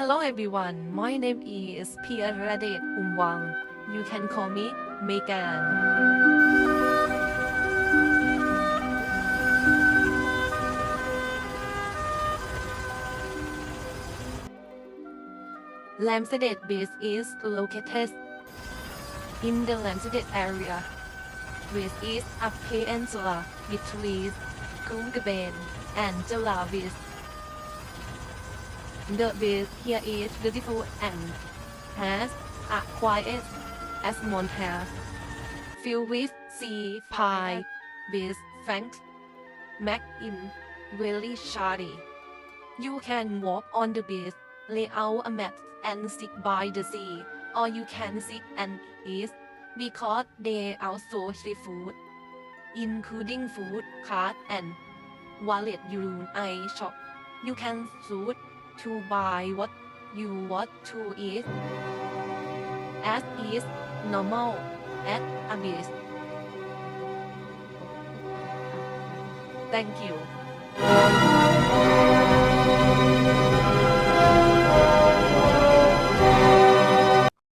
Hello everyone, my name is Pia Radet Umwang. You can call me Megan. Lamstead Beach is located in the Lamstead area, which is a peninsula between Krugerben and Jala Beach. The beach here is beautiful and has a quiet as atmosphere filled with sea pie with Frank Mac in very shady. You can walk on the beach, lay out a mat and sit by the sea, or you can sit and eat because they also seafood, including food, card and wallet you I shop. You can choose to buy what you want to eat as is normal at a beach. Thank you.